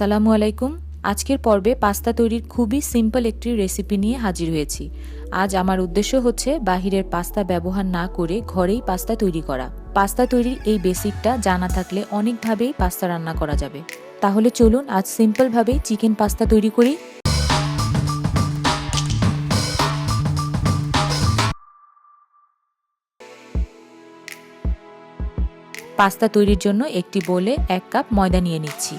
সালামু আলাইকুম। আজকের পর্বে পাস্তা তৈরির খুবই সিম্পল একটি রেসিপি নিয়ে হাজির হয়েছি। আজ আমার উদ্দেশ্য হচ্ছে বাহিরের পাস্তা ব্যবহার না করে ঘরেই পাস্তা তৈরি করা। পাস্তা তৈরির এই বেসিকটা জানা থাকলে অনেকভাবেই পাস্তা রান্না করা যাবে। তাহলে চলুন আজ সিম্পলভাবেই চিকেন পাস্তা তৈরি করি। পাস্তা তৈরির জন্য একটি বোলে এক কাপ ময়দা নিয়ে নিচ্ছি।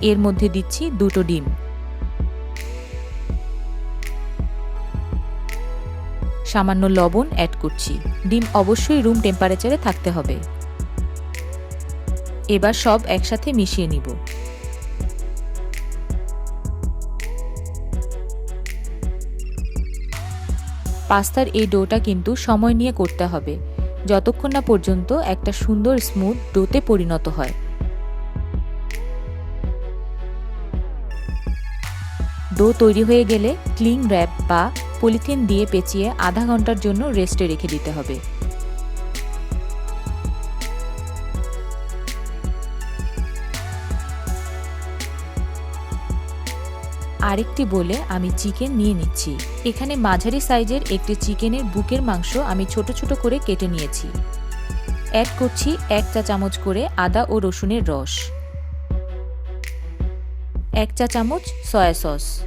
এর মধ্যে দিচ্ছি দুটো ডিম। সামান্য লবণ অ্যাড করছি। ডিম অবশ্যই রুম টেম্পারেচারে থাকতে হবে। এবার সব একসাথে মিশিয়ে নিব। পাস্তার এই ডোটা কিন্তু সময় নিয়ে করতে হবে। যতক্ষণ না পর্যন্ত একটা সুন্দর স্মুথ ডোতে পরিণত হয়। ডো তৈরি হয়ে গেলে ক্লিং র্যাপ বা পলিথিন দিয়ে পেঁচিয়ে আধা ঘণ্টার জন্য রেস্টে রেখে দিতে হবে। আরেকটি বলে আমি চিকেন নিয়ে নিচ্ছি। এখানে মাঝারি সাইজের একটি চিকেনের বুকের মাংস আমি ছোট ছোট করে কেটে নিয়েছি। অ্যাড করছি এক চা চামচ করে আদা ও রসুনের রস। এক চা চামচ সয়া সস।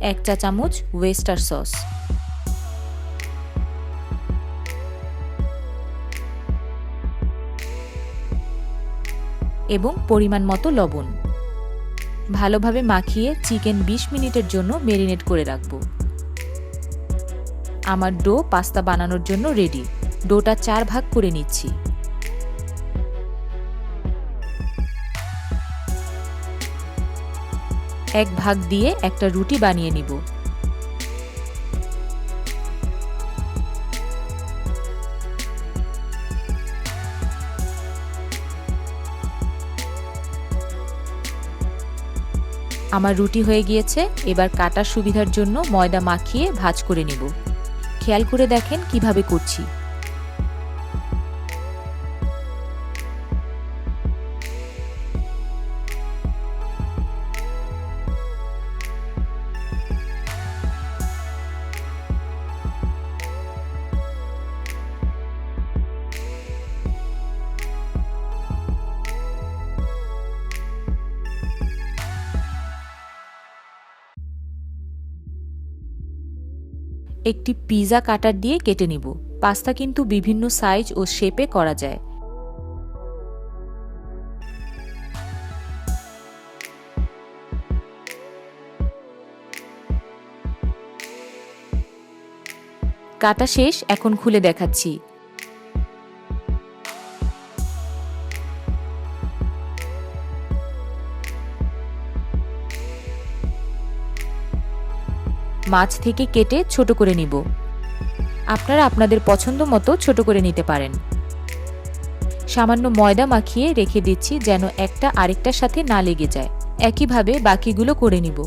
এক চা চামচ ওয়েস্টার সস। এবং পরিমাণ মতো লবণ। ভালোভাবে মাখিয়ে চিকেন ২০ মিনিটের জন্য মেরিনেট করে রাখব। আমার ডো পাস্তা বানানোর জন্য রেডি। ডোটা চার ভাগ করে নিচ্ছি। এক ভাগ দিয়ে একটা রুটি বানিয়ে নিব। আমার রুটি হয়ে গিয়েছে, এবার কাটার সুবিধার জন্য ময়দা মাখিয়ে ভাজ করে নিব। খেয়াল করে দেখেন কীভাবে করছি। একটি পিজা কাটার দিয়ে কেটে নিব। পাস্তা কিন্তু বিভিন্ন সাইজ ও শেপে করা যায়। কাটা শেষ, এখন খুলে দেখাচ্ছি। মাছ থেকে কেটে ছোট করে নিব। আপনারা আপনাদের পছন্দ মতো ছোট করে নিতে পারেন। সামান্য ময়দা মাখিয়ে রেখে দিচ্ছি যেন একটা আরেকটার সাথে না লেগে যায়। একইভাবে বাকিগুলো করে নিব।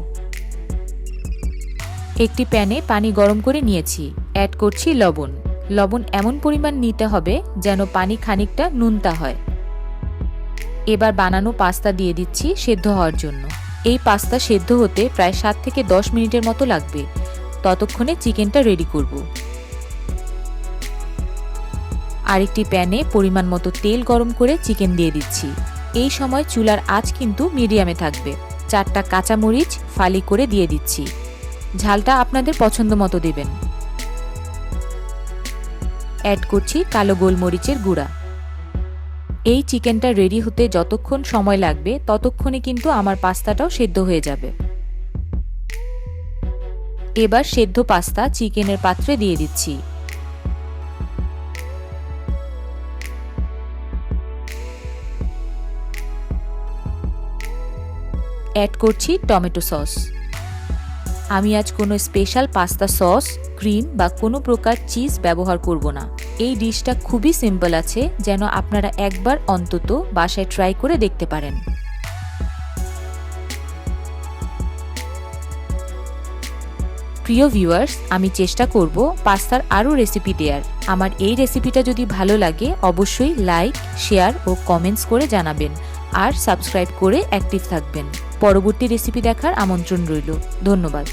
একটি প্যানে পানি গরম করে নিয়েছি। অ্যাড করছি লবণ। লবণ এমন পরিমাণ নিতে হবে যেন পানি খানিকটা নুনতা হয়। এবার বানানো পাস্তা দিয়ে দিচ্ছি সেদ্ধ হওয়ার জন্য। এই পাস্তা সেদ্ধ হতে প্রায় সাত থেকে দশ মিনিটের মতো লাগবে। ততক্ষণে চিকেনটা রেডি করব। আরেকটি প্যানে পরিমাণ মতো তেল গরম করে চিকেন দিয়ে দিচ্ছি। এই সময় চুলার আঁচ কিন্তু মিডিয়ামে থাকবে। চারটা কাঁচামরিচ ফালি করে দিয়ে দিচ্ছি। ঝালটা আপনাদের পছন্দ মতো দেবেন। অ্যাড করছি কালো গোলমরিচের গুঁড়া। এই চিকেনটা রেডি হতে যতক্ষণ সময় লাগবে, ততক্ষণে কিন্তু আমার পাস্তাটাও সেদ্ধ হয়ে যাবে। এবার সেদ্ধ পাস্তা চিকেনের পাত্রে দিয়ে দিচ্ছি। অ্যাড করছি টমেটো সস। আমি আজ কোনো স্পেশাল পাস্তা সস ক্রিম বা কোনো প্রকার চিজ ব্যবহার করব না। এই ডিশটা খুবই সিম্পল আছে, যেন আপনারা একবার অন্তত বাসায় ট্রাই করে দেখতে পারেন। প্রিয় ভিউয়ার্স আমি চেষ্টা করব পাস্তার আরও রেসিপি দেওয়ার আমার এই রেসিপিটা যদি ভালো লাগে, অবশ্যই লাইক শেয়ার ও কমেন্টস করে জানাবেন। আর সাবস্ক্রাইব করে অ্যাক্টিভ থাকবেন। পরবর্তী রেসিপি দেখার আমন্ত্রণ রইল। ধন্যবাদ।